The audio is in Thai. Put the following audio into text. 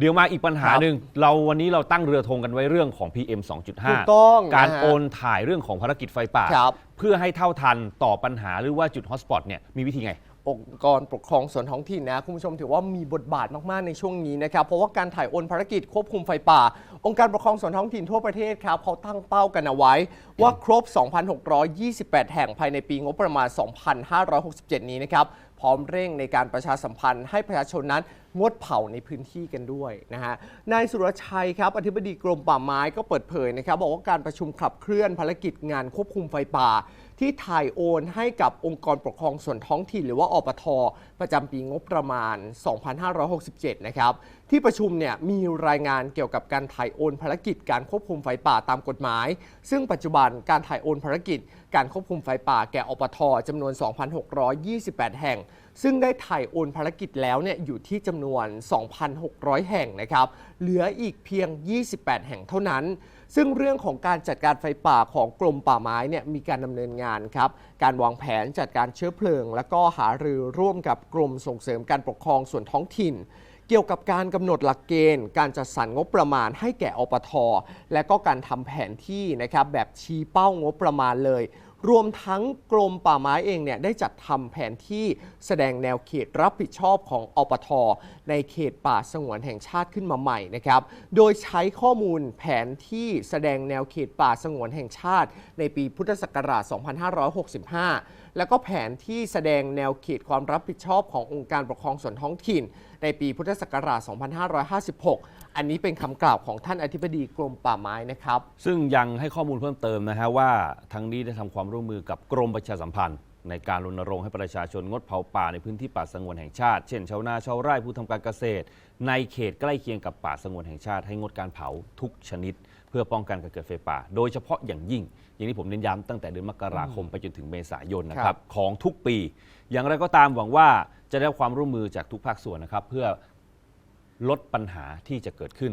เดี๋ยวมาอีกปัญหาครับหนึ่งเราวันนี้เราตั้งเรือธงกันไว้เรื่องของ PM ถูก2.5ต้องการนะฮะโอนถ่ายเรื่องของภารกิจไฟป่าครับเพื่อให้เท่าทันต่อปัญหาหรือว่าจุดฮอตสปอตเนี่ยมีวิธีไง องค์กรปกครองส่วนท้องถิ่นนะ คุณผู้ชมถือว่ามีบทบาทมาก ๆ ในช่วงนี้นะครับ เพราะว่าการถ่ายโอนภารกิจควบคุมไฟป่า องค์การปกครองส่วนท้องถิ่นทั่วประเทศครับเขาตั้งเป้ากันเอาไว้ ว่าครบ 2,628 แห่งภายในปีงบประมาณ 2,567 นี้นะครับพร้อมเร่งในการประชาสัมพันธ์ให้ประชาชนนั้นงดเผาในพื้นที่กันด้วยนะฮะ นายสุรชัยครับอธิบดีกรมป่าไม้ก็เปิดเผยนะครับ บอกว่าการประชุมขับเคลื่อนภารกิจงานควบคุมไฟป่า ที่ถ่ายโอนให้กับองค์กรปกครองส่วนท้องถิ่นหรือว่าอปท ประจำปีงบประมาณ 2567 นะครับ ที่ประชุมเนี่ยมีรายงานเกี่ยวกับการถ่ายโอนภารกิจการควบคุมไฟป่าตามกฎหมาย ซึ่งปัจจุบันการถ่ายโอนภารกิจ การควบคุมไฟป่าแก่อปทจำนวน 2,628 แห่งซึ่งได้ถ่ายโอนภารกิจแล้วเนี่ยอยู่ที่จำนวน 2,600 แห่งนะครับ เหลืออีกเพียง 28 แห่งเท่านั้น ซึ่งเรื่องของการจัดการไฟป่าของกรมป่าไม้เนี่ยมีการดำเนินงานครับ การวางแผนจัดการเชื้อเพลิง และก็หารือร่วมกับกรมส่งเสริมการปกครองส่วนท้องถิ่น เกี่ยวกับการกำหนดหลักเกณฑ์ การจัดสรรงบประมาณให้แก่อปท และก็การทำแผนที่นะครับแบบชี้เป้างบประมาณเลย รวมทั้งกรมป่าไม้เองเนี่ยได้จัดทำแผนที่แสดงแนวเขตรับผิดชอบของอปท ในเขตป่าสงวนแห่งชาติขึ้นมาใหม่นะครับ โดยใช้ข้อมูลแผนที่แสดงแนวเขตป่าสงวนแห่งชาติ ในปีพุทธศักราช 2565 แล้วก็แผนที่แสดงแนวเขตความรับผิดชอบขององค์การปกครองส่วนท้องถิ่น ในปีพุทธศักราช 2556 อันนี้เป็นคำกล่าวของท่านอธิบดีกรมป่าไม้นะครับ ซึ่งยังให้ข้อมูลเพิ่มเติมนะฮะว่าทั้งนี้ได้ทำความร่วมมือกับกรมประชาสัมพันธ์ ในการรณรงค์ให้ประชาชนงดเผาป่าในพื้นที่ป่าสงวนแห่งชาติ เช่นชาวนาชาวไร่ผู้ทำการเกษตร ในเขตใกล้เคียงกับป่าสงวนแห่งชาติให้งดการเผาทุกชนิด เพื่อป้องกันการเกิดไฟป่า โดยเฉพาะอย่างยิ่ง อย่างที่ผมเน้นย้ำตั้งแต่เดือนมกราคมไปจนถึงเมษายนนะคครัรับ บ ของทุกปี อย่างไรก็ตามหวังว่าจะได้รับความร่วมมือจากทุกภาคส่วนนะครับ เพื่อ ลดปัญหาที่จะเกิดขึ้น